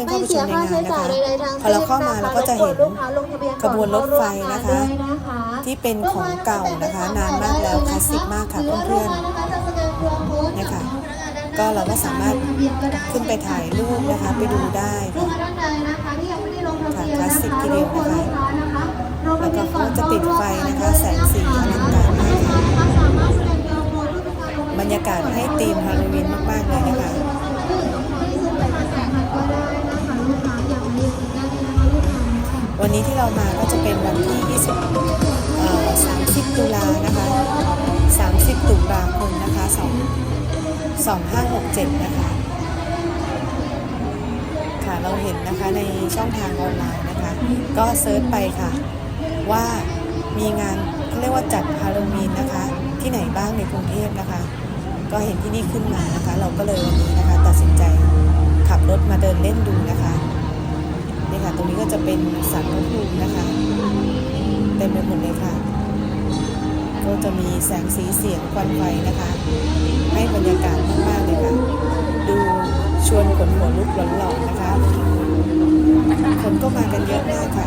อนๆไม่เข้าไปชเสียมในค่างานใช้นะจ่ายคะใดๆทั้งพอเราเข้ามาเราก็จะเห็นลูกค้าลงทะเบียนขบวนรถไฟนะคะก่อเข้าร่วมงานด้วยนะคะ ที่เป็นของเก่านะคะ นานมากแล้วคลาสสิกมากค่ะเพื่อนๆเนี่ยค่ะก็เราก็สามารถขึ้นไปถ่ายรูปนะคะไปดูได้ลูกค่ะค้าท่านใดนะคะที่ยังไม่ได้ลงทะเบียนค่ะคลาสสิกทีเดียวนะคะรบกวนลูกค้านะคะลงทะเบียนก่อนแล้วก็เขาจะติดไฟนะคะแสงสีอลังการมากค่ะสามารถแสดง QR code เพื่อเป็นการลงทะเบีนบรรยากาศให้ธีมฮาโลวีนมากๆเลยนะคะ วันนี้ที่เรามาก็จะเป็นวันที่ 20เอ่อ30 ตุลานะคะ 30 ตุลาคมนะคะ2 2567 นะคะ ค่ะเราเห็นนะคะในช่องทางออนไลน์นะคะ ก็เซิร์ชไปค่ะว่ามีงานเขาเรียกว่าจัดฮาโลวีนนะคะ ที่ไหนบ้างในกรุงเทพนะคะ ก็เห็นที่นี่ขึ้นมานะคะ เราก็เลยวันนี้นะคะ ตัดสินใจขับรถมาเดินเล่นดูนะคะ ค่ะ ตรงนี้ก็จะเป็นสันพระภูมินะคะเต็มไปหมดเลยค่ะ ก็จะมีแสงสีเสียงควันไฟนะคะ ให้บรรยากาศมากๆเลยค่ะ ดูชวนขนหัวลุกหลอนๆนะคะ คนก็มากันเยอะมากค่ะ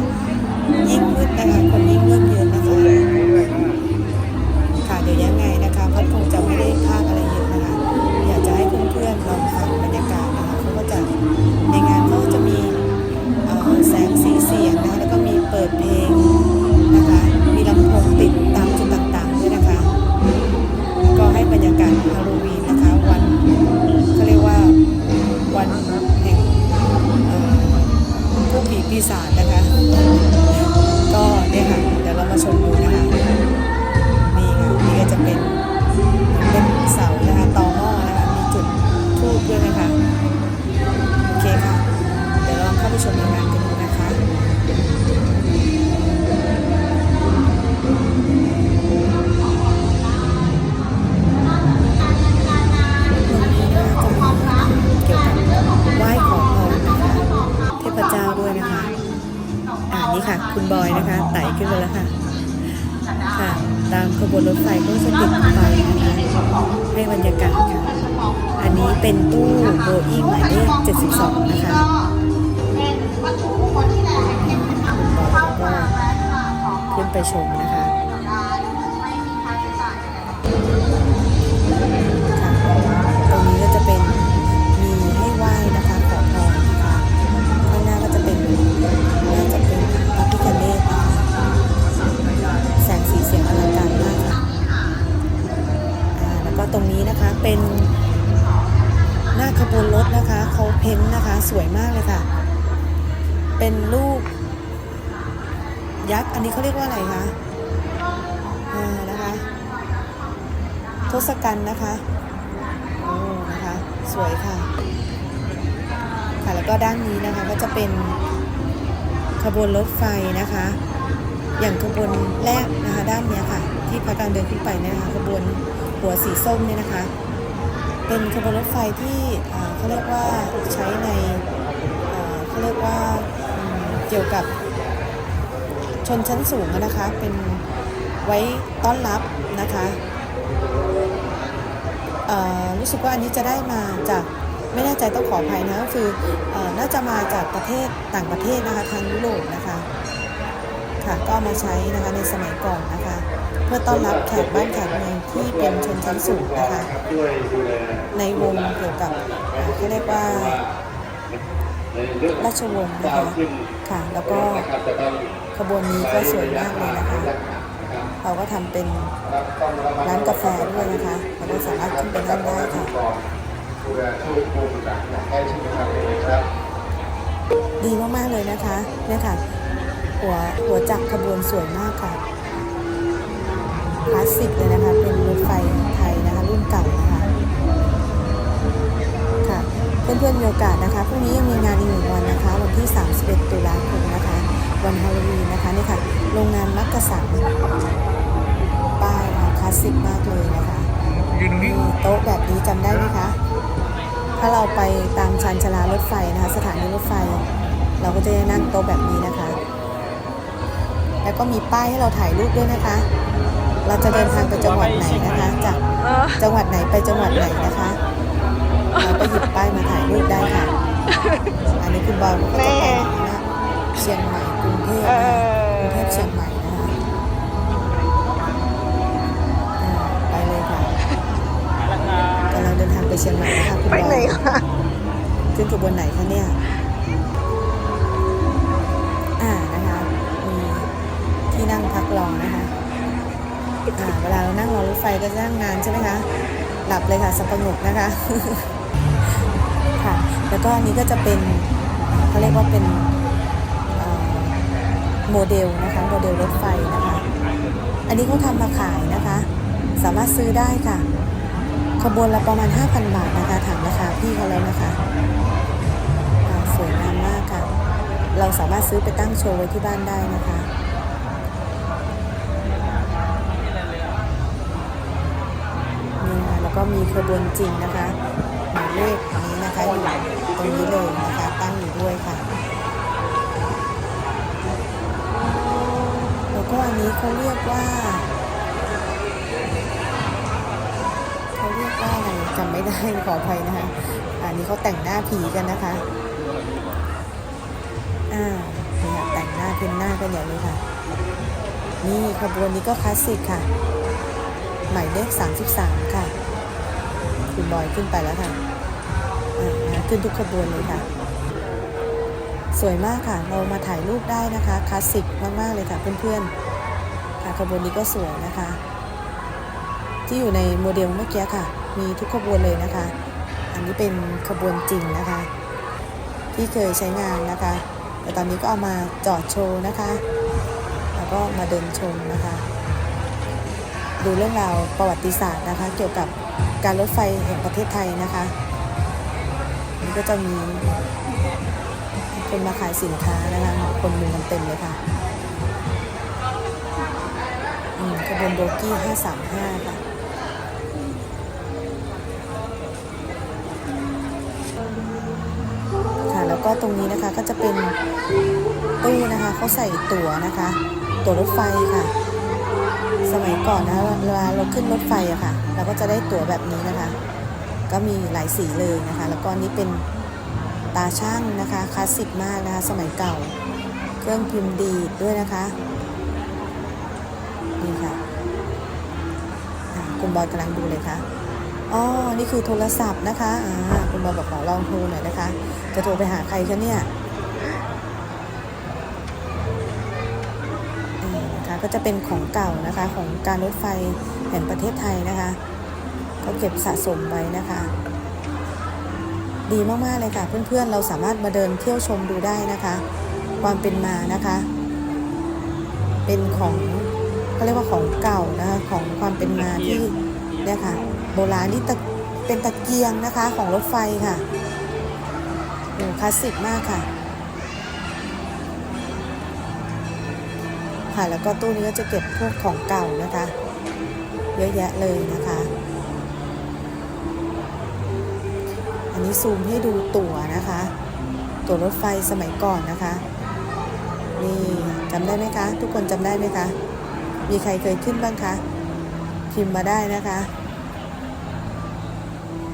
ไปชมนะคะค่ะ อันนี้เขาเรียกว่าอะไรคะอ่านะคะทศกัณฐ์นะคะโอ้นะคะสวยค่ะค่ะแล้วก็ด้านนี้นะคะก็จะเป็นขบวนรถไฟนะคะ อย่างขบวนแรกนะคะ ด้านนี้ค่ะ ที่พระการเดินขึ้นไปนะคะขบวนหัวสีส้มเนี่ยนะคะ เป็นขบวนรถไฟที่เขาเรียกว่าใช้ในเขาเรียกว่าเกี่ยวกับ ชนชั้นสูงนะคะ เป็นไว้ต้อนรับนะคะรู้สึกว่าอันนี้จะได้มาจากไม่แน่ใจต้องขออภัยนะก็คืออน่าจะมาจากประเทศต่างประเทศนะคะทางยุโรปนะคะค่ะก็มาใช้นะคะในสมัยก่อนนะคะ เพื่อต้อนรับแขกบ้านแขกเมืองที่เป็นชนชั้นสูงนะคะในวงเกี่ยวกับเขาเรียกว่าในเรื่องราชวงศ์นะคะค่ะแล้วก็ ขบวนนี้ก็สวยมากเลยนะคะเขาก็ทำเป็นร้านกาแฟด้วยนะคะเราก็สามารถขึ้นไปนั่งได้ค่ะดีมากๆเลยนะคะเนี่ยค่ะหัวหัวจักรขบวนสวยมากค่ะคลาสสิกเลยนะคะ เป็นรถไฟไทยนะคะ รุ่นเก่านะคะค่ะ เพื่อนๆมีโอกาสนะคะพรุ่งนี้ยังมี กกะสันป้ายนะคะคลาสสิกมากเลยนะคะมีโต๊ะแบบนี้จำได้ไหมคะ ถ้าเราไปตามชานชาลารถไฟนะคะ สถานีรถไฟ เราก็จะได้นั่งโต๊ะแบบนี้นะคะ แล้วก็มีป้ายให้เราถ่ายรูปด้วยนะคะ เราจะเดินทางไปจังหวัดไหนนะคะ จากจังหวัดไหนไปจังหวัดไหนนะคะเราก็หยิบป้ายมาถ่ายรูปได้ค่ะ อันนี้คุณบอยก็จะไปนะเชียงใหม่กรุงเทพเอนะคะกรุงเทอพเชียงใหม่ เดินทางไปเชียงใหม่นะคะคุณไปบอไหนยคะขึ้นขบวนไหนคะเนี่ย อ่านะคะมีที่นั่งพักรอนะคะ อ่าเวลาเรานั่งรอรถไฟก็จะนั่งนานใช่ไหมคะ หลับเลยค่ะสับประงกนะคะ ค่ะ แล้วก็อันนี้ก็จะเป็นเขาเรียกว่าเป็นเอ่อโมเดลนะคะโมเดลรถไฟนะคะ อันนี้เขาทำมาขายนะคะ สามารถซื้อได้ค่ะ ขบวนละประมาณ 5,000 บาทนะคะ ถามราคาพี่เขาแล้วนะคะสวยงามมากค่ะ เราสามารถซื้อไปตั้งโชว์ไว้ที่บ้านได้นะคะนี่ค่ะแล้วก็มีขบวนจริงนะคะหมายเลขนี้นะคะอยู่ตรงนี้เลยนะคะ ตั้งอยู่ด้วยค่ะ แล้วก็อันนี้เขาเรียกว่า จำไม่ได้ขออภัยนะคะ อันนี้เขาแต่งหน้าผีกันนะคะ อ่านี่ค่ะแต่งหน้าเพ้นหน้ากันใหญ่เลยค่ะ นี่ขบวนนี้ก็คลาสสิกค่ะ หมายเลข33ค่ะ คุณบอยขึ้นไปแล้วค่ะขึ้นทุกขบวนเลยค่ะ สวยมากค่ะ เรามาถ่ายรูปได้นะคะ คลาสสิกมาก ๆ เลยค่ะเพื่อนๆ ค่ะขบวนนี้ก็สวยนะคะ ที่อยู่ในโมเดลเมื่อกี้ค่ะ มีทุกขบวนเลยนะคะ อันนี้เป็นขบวนจริงนะคะ ที่เคยใช้งานนะคะ แต่ตอนนี้ก็เอามาจอดโชว์นะคะ แล้วก็มาเดินชมนะคะ ดูเรื่องราวประวัติศาสตร์นะคะ เกี่ยวกับการรถไฟแห่งประเทศไทยนะคะนี่ก็จะมีคนมาขายสินค้านะคะคนมุงกันเต็มเลยค่ะขบวนโบกี้535ค่ะ แล้วก็ตรงนี้นะคะก็จะเป็นตู้นะคะเขาใส่ตั๋วนะคะ ตั๋วรถไฟค่ะ สมัยก่อนนะเวลาเราขึ้นรถไฟอะค่ะ เราก็จะได้ตั๋วแบบนี้นะคะ ก็มีหลายสีเลยนะคะ แล้วก็นี้เป็นตาช่างนะคะคลาสสิกมากนะคะ สมัยเก่า เครื่องพิมพ์ดีดด้วยนะคะนี่ค่ะคุณบอยกำลังดูเลยค่ะ อ๋อ นี่คือโทรศัพท์นะคะ อ่า คุณบอบอกขอลองโทรหน่อยนะคะ จะโทรไปหาใครคะเนี่ยอืมนะคะก็จะเป็นของเก่านะคะของการรถไฟแห่งประเทศไทยนะคะเขาเก็บสะสมไว้นะคะ ดีมากๆเลยค่ะ เพื่อนๆ เราสามารถมาเดินเที่ยวชมดูได้นะคะ ความเป็นมานะคะ เป็นของเขาเรียกว่าของเก่านะคะของความเป็นมาที่เนี่ยค่ะ โบราณนี่เป็นตะเกียงนะคะของรถไฟค่ะโอ้คลาสสิกมากค่ะ ค่ะแล้วก็ตู้นี้ก็จะเก็บพวกของเก่านะคะ เยอะแยะเลยนะคะ อันนี้ซูมให้ดูตั๋วนะคะ ตั๋วรถไฟสมัยก่อนนะคะ นี่จำได้ไหมคะ ทุกคนจำได้ไหมคะ มีใครเคยขึ้นบ้างคะ พิมพ์มาได้นะคะ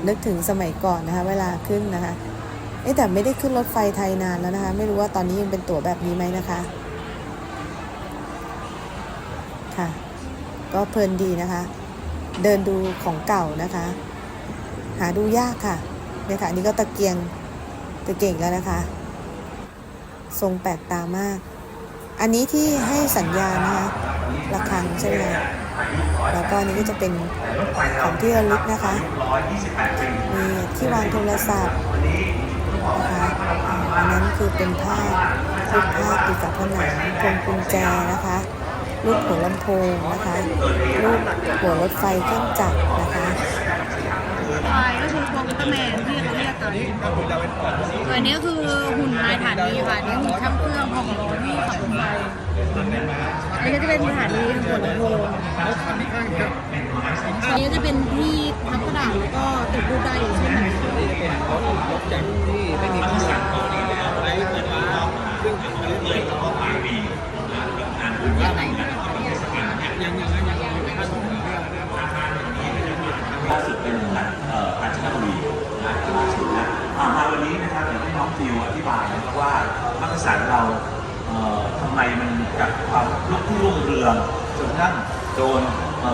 นึกถึงสมัยก่อนนะคะเวลาขึ้นนะคะเอ๊ะแต่ไม่ได้ขึ้นรถไฟไทยนานแล้วนะคะ ไม่รู้ว่าตอนนี้ยังเป็นตั๋วแบบนี้ไหมนะคะค่ะ ก็เพลินดีนะคะ เดินดูของเก่านะคะ หาดูยากค่ะเนี่ยค่ะอันนี้ก็ตะเกียงตะเก่งแล้วนะคะ ทรงแปลกตามาก อันนี้ที่ให้สัญญาณนะคะระฆังใช่ไหมคะ แล้วก็นี้ก็จะเป็นของที่ระลึกนะคะ มีที่วางโทรศัพท์นะคะอันนั้นคือเป็นภาพรูปภาพติดกับผนังพวงกุญแจนะคะรูปหัวลำโพงนะคะรูปหัวรถไฟเครื่องจักรนะคะไฟก็คือพวงอุลตร้าแมนที่ อันตัวนี้คือหุ่นนายฐานีค่ะนี่หุ่นช่างเครื่องของล้อที่ขับรถไฟอันนี้ก็จะเป็นสถานีหัวลำโพงอันนี้ก็จะเป็นที่พับกระดาษแล้วก็ติดรูปได้อยู่ใช่ไหม สานเราทำไมมันจากความลุกลุ่งเรืองจนกระทั่งโดน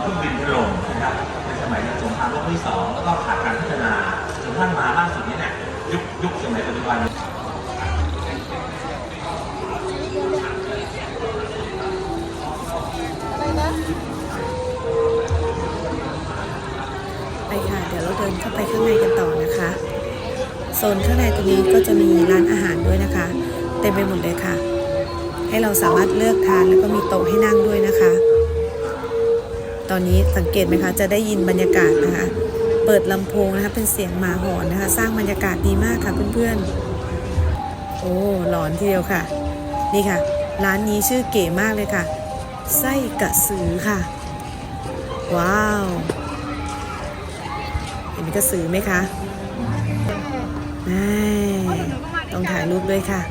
เครื่องบินถล่มนะครับในสมัยสงครามโลกที่สองแล้วก็ขาดการพัฒนาจนกระทั่งมาล่าสุดนี้เนี่ยยุคยุคสมัยปัจจุบันไปค่ะ เดี๋ยวเราเดินเข้าไปข้างในกันต่อนะคะ โซนข้างในตรงนี้ก็จะมีร้านอาหารด้วยนะคะ เต็มไปหมดเลยค่ะ ให้เราสามารถเลือกทานแล้วก็มีโต๊ะให้นั่งด้วยนะคะ ตอนนี้สังเกตไหมคะ จะได้ยินบรรยากาศนะคะ เปิดลำโพงนะคะ เป็นเสียงหมาหอนนะคะ สร้างบรรยากาศดีมากค่ะเพื่อนๆ โอ้หลอนทีเดียวค่ะ นี่ค่ะ ร้านนี้ชื่อเก๋มากเลยค่ะ ไส้กระสือค่ะ ว้าว เห็นกระสือไหมคะต้องถ่ายรูปด้วยค่ะ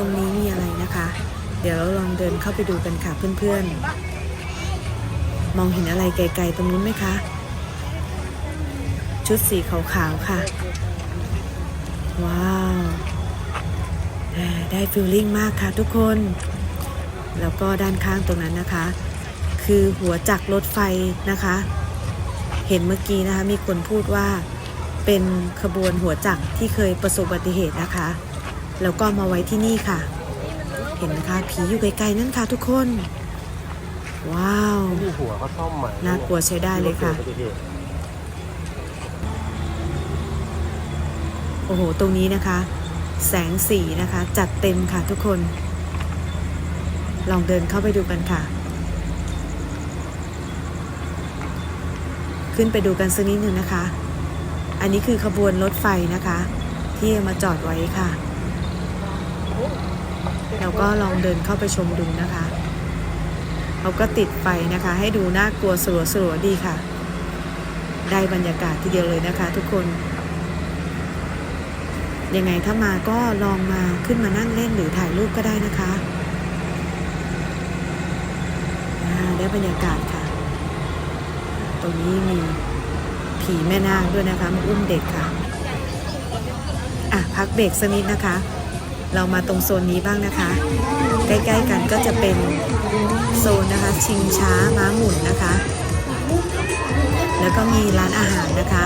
รงนี้มีอะไรนะคะ เดี๋ยวเราลองเดินเข้าไปดูกันค่ะเพื่อนๆ มองเห็นอะไรไกลๆตรงนู้นไหมคะ ชุดสีขาวๆค่ะ ว้าว ได้ฟิลลิ่งมากค่ะทุกคน แล้วก็ด้านข้างตรงนั้นนะคะ คือหัวจักรรถไฟนะคะ เห็นเมื่อกี้นะคะมีคนพูดว่าเป็นขบวนหัวจักรที่เคยประสบอุบัติเหตุนะคะ แล้วก็มาไว้ที่นี่ค่ะ เห็นนะคะผีอยู่ไกลๆนั่นค่ะทุกคน ว้าวมีหัวเขาซ่อมใหม่น่ากลัวใช้ได้เลยค่ะ โอ้โห ตรงนี้นะคะ แสงสีนะคะ จัดเต็มค่ะทุกคน ลองเดินเข้าไปดูกันค่ะ ขึ้นไปดูกันสักนิดหนึ่งนะคะ อันนี้คือขบวนรถไฟนะคะ ที่เอามาจอดไว้ค่ะ แล้วก็ลองเดินเข้าไปชมดูนะคะเขาก็ติดไฟนะคะ ให้ดูน่ากลัวสลัวสลัวๆดีค่ะ ได้บรรยากาศทีเดียวเลยนะคะ ทุกคน ยังไงถ้ามาก็ลองมาขึ้นมานั่งเล่นหรือถ่ายรูปก็ได้นะคะได้บรรยากาศค่ะ ตรงนี้มีผีแม่นาคด้วยนะคะมาอุ้มเด็กค่ะ อะ พักเบรกสักนิดนะคะ เรามาตรงโซนนี้บ้างนะคะ ใกล้ๆกันก็จะเป็นโซนนะคะ ชิงช้าม้าหมุนนะคะ แล้วก็มีร้านอาหารนะคะ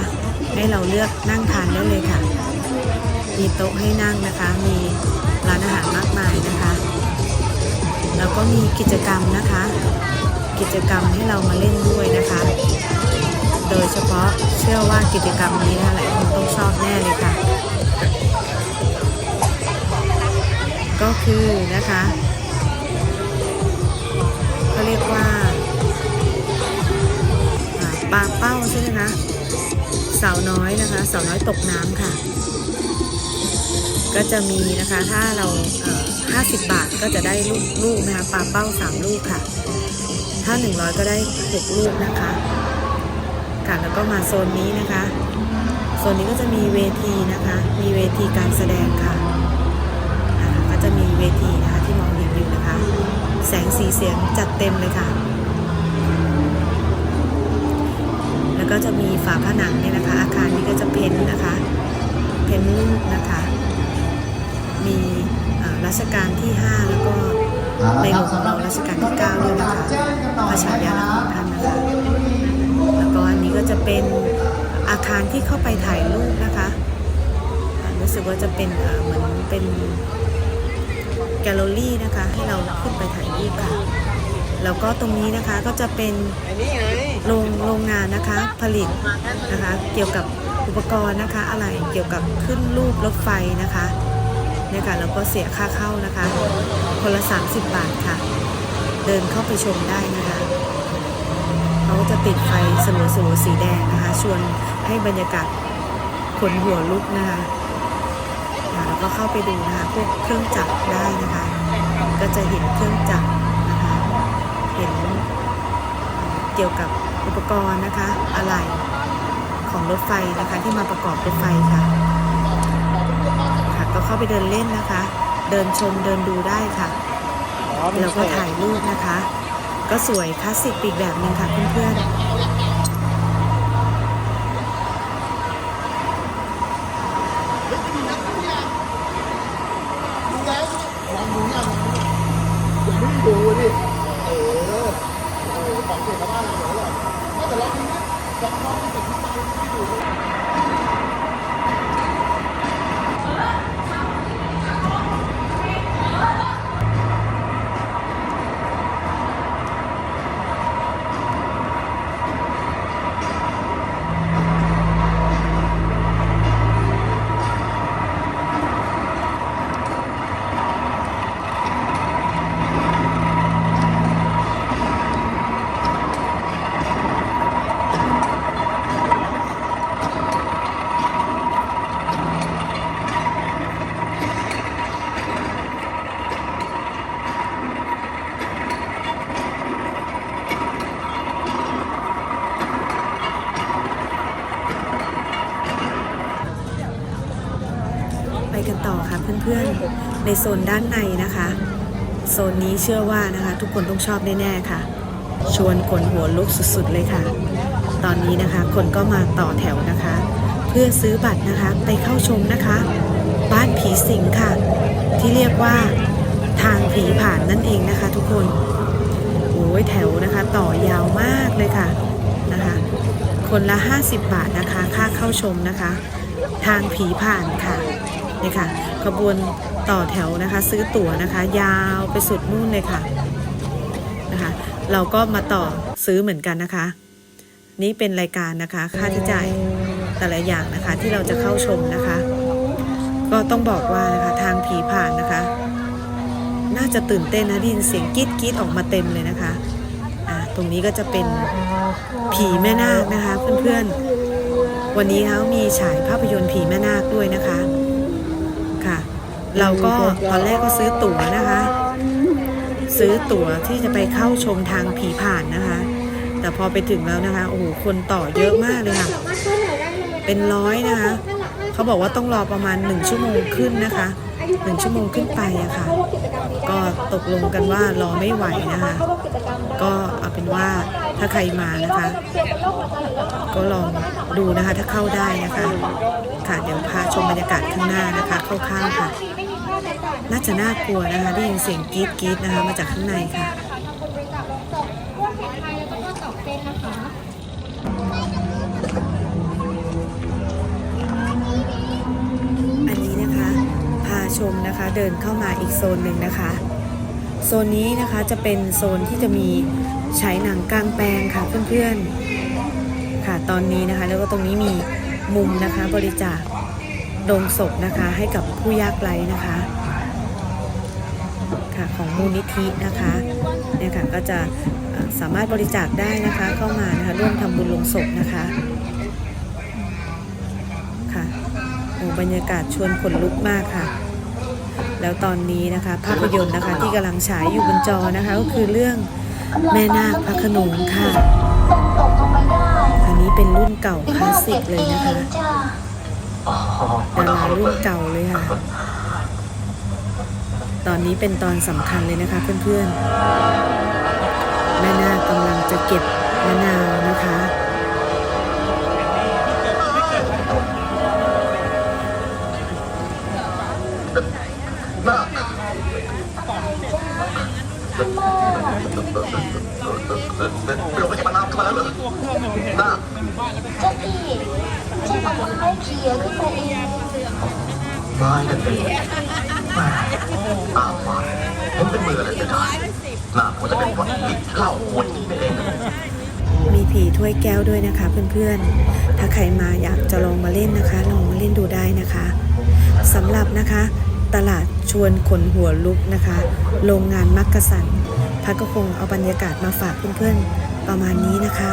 ให้เราเลือกนั่งทานได้เลยค่ะ มีโต๊ะให้นั่งนะคะ มีร้านอาหารมากมายนะคะ แล้วก็มีกิจกรรมนะคะ กิจกรรมให้เรามาเล่นด้วยนะคะ โดยเฉพาะเชื่อว่ากิจกรรมนี้นะหลายคนต้องชอบแน่เลยค่ะ ก็คือนะคะเขาเรียกว่าปลาเป้าใช่ไหมคะสาวน้อยนะคะสาวน้อยตกน้ำค่ะ ก็จะมีนะคะถ้าเราเ50บาทก็จะได้ลูกลูกนะคะปลาเป้า3ลูกค่ะ ถ้า100ก็ได้6ลูกนะคะค่ะแล้วก็มาโซนนี้นะคะ โซนนี้ก็จะมีเวทีนะคะ มีเวทีการแสดงค่ะ วทีนะคะที่มองเห็นอยู่นะคะ แสงสีเสียงจัดเต็มเลยค่ะ แล้วก็จะมีฝาผนังเนี่ยนะคะ อาคารนี้ก็จะเพ้นท์นะคะ เพ้นท์รูปนะคะ มีอ่ารัชกาลที่ 5 แล้วก็ในหลวงของเรารัชกาลที่9ด้วยนะคะพระฉายาลักษณ์ของท่านนะคะแล้วก็อันนี้ก็จะเป็นอาคารที่เข้าไปถ่ายรูปนะคะอ่ารู้สึกว่าจะเป็นเอ่อเหมือนเป็น แกลเลอรี่นะคะ ให้เราขึ้นไปถ่ายรูปค่ะ แล้วก็ตรงนี้นะคะก็จะเป็นโรงโรงงานนะคะผลิตนะคะ เกี่ยวกับอุปกรณ์นะคะ อะไรเกี่ยวกับขึ้นรูปรถไฟนะคะเนี่ยค่ะแล้วก็เสียค่าเข้านะคะ คนละ 30 บาทค่ะ เดินเข้าไปชมได้นะคะเขาจะติดไฟสลัวสลัวๆสีแดงนะคะ ชวนให้บรรยากาศขนหัวลุกนะคะ อ่าแล้วก็เข้าไปดูนะคะพวกเครื่องจักรได้นะคะ ก็จะเห็นเครื่องจักรนะคะ เห็นเกี่ยวกับอุปกรณ์นะคะอะไหล่ของรถไฟนะคะที่มาประกอบรถไฟค่ะค่ะก็เข้าไปเดินเล่นนะคะ เดินชมเดินดูได้ค่ะแล้วก็ถ่ายรูปนะคะ ก็สวยคลาสสิกอีกแบบหนึ่งค่ะเพื่อนๆ ดูดิเออเออของเก่งกับบ้านเราเหรอแต่เราทีนี้สองรอบที่ติดที่ที่ดู ไปกันต่อค่ะเพื่อนๆ ใน โซนด้านในนะคะ โซนนี้เชื่อว่านะคะ ทุกคนต้องชอบแน่ๆค่ะ ชวนขนหัวลุกสุดๆเลยค่ะ ตอนนี้นะคะคนก็มาต่อแถวนะคะ เพื่อซื้อบัตรนะคะไปเข้าชมนะคะ บ้านผีสิงค่ะ ที่เรียกว่าทางผีผ่านนั่นเองนะคะ ทุกคนโอ้ยแถวนะคะ ต่อยาวมากเลยค่ะนะคะ คนละ 50 บาทนะคะ ค่าเข้าชมนะคะ ทางผีผ่านค่ะ นี่ค่ะขบวนต่อแถวนะคะ ซื้อตั๋วนะคะ ยาวไปสุดนู่นเลยค่ะนะคะ เราก็มาต่อซื้อเหมือนกันนะคะ นี่เป็นรายการนะคะ ค่าใช้จ่ายแต่ละอย่างนะคะที่เราจะเข้าชมนะคะ ก็ต้องบอกว่านะคะทางผีผ่านนะคะ น่าจะตื่นเต้นนะดินเสียงกรีดกรีดออกมาเต็มเลยนะคะอ่าตรงนี้ก็จะเป็นผีแม่นาคนะคะ เพื่อนๆวันนี้เขามีฉายภาพยนตร์ผีแม่นาคด้วยนะคะ เราก็ตอนแรกก็ซื้อตั๋วนะคะ ซื้อตั๋วที่จะไปเข้าชมทางผีผ่านนะคะ แต่พอไปถึงแล้วนะคะ โอ้โห คนต่อเยอะมากเลยค่ะ เป็นร้อยนะคะ เขาบอกว่าต้องรอประมาณ1ชั่วโมงขึ้นนะคะ1ชั่วโมงขึ้นไปอะค่ะ ก็ตกลงกันว่ารอไม่ไหวนะคะ ก็เอาเป็นว่าถ้าใครมานะคะ ก็ลองดูนะคะถ้าเข้าได้นะคะ ค่ะเดี๋ยวพาชมบรรยากาศข้างหน้านะคะคร่าวๆค่ะ น่าจะน่ากลัวนะคะได้ยินเสียงกรี๊ดกรี๊ดนะคะมาจากข้างในค่ะอันนี้นะคะ พาชมนะคะเดินเข้ามาอีกโซนหนึ่งนะคะ โซนนี้นะคะจะเป็นโซนที่จะมีฉายหนังกลางแปลงค่ะเพื่อนๆค่ะตอนนี้นะคะ แล้วก็ตรงนี้มีมุมนะคะบริจาค โดงศพนะคะให้กับผู้ยากไร้นะคะค่ะของมูลนิธินะคะเนี่ยค่ะก็จะสามารถบริจาคได้นะคะเข้ามานะคะร่วมทำบุญลงศพนะคะค่ะโอ้บรรยากาศชวนขนลุกมากค่ะ แล้วตอนนี้นะคะภาพยนตร์นะคะที่กำลังฉายอยู่บนจอนะคะก็คือเรื่องแม่นาคพระขนงค่ะ อันนี้เป็นรุ่นเก่าคลาสสิกเลยนะคะ ดารารุ่นเก่าเลยค่ะ ตอนนี้เป็นตอนสำคัญเลยนะคะเพื่อนๆ แม่นาคกำลังจะเก็บมะนาวนะคะเราไม่ใช่มะนาวขึ้นมาแล้วเหรอน่า เจ้าพี่เจ้าบอกว่าให้เขี่ยขึ้นไปเองม่กันเองแม่ตามมาผมเป็นมืออะไรจะได้น่าควรจะเป็นคนติดเหล้าคนนี้ไปเองมีผีถ้วยแก้วด้วยนะคะเพื่อนๆ ถ้าใครมาอยากจะลองมาเล่นนะคะ ลองมาเล่นดูได้นะคะสำหรับนะคะ ตลาดชวนขนหัวลุกนะคะ โรงงานมักกะสันพัดก็คงเอาบรรยากาศมาฝากเพื่อนๆ ประมาณนี้นะคะ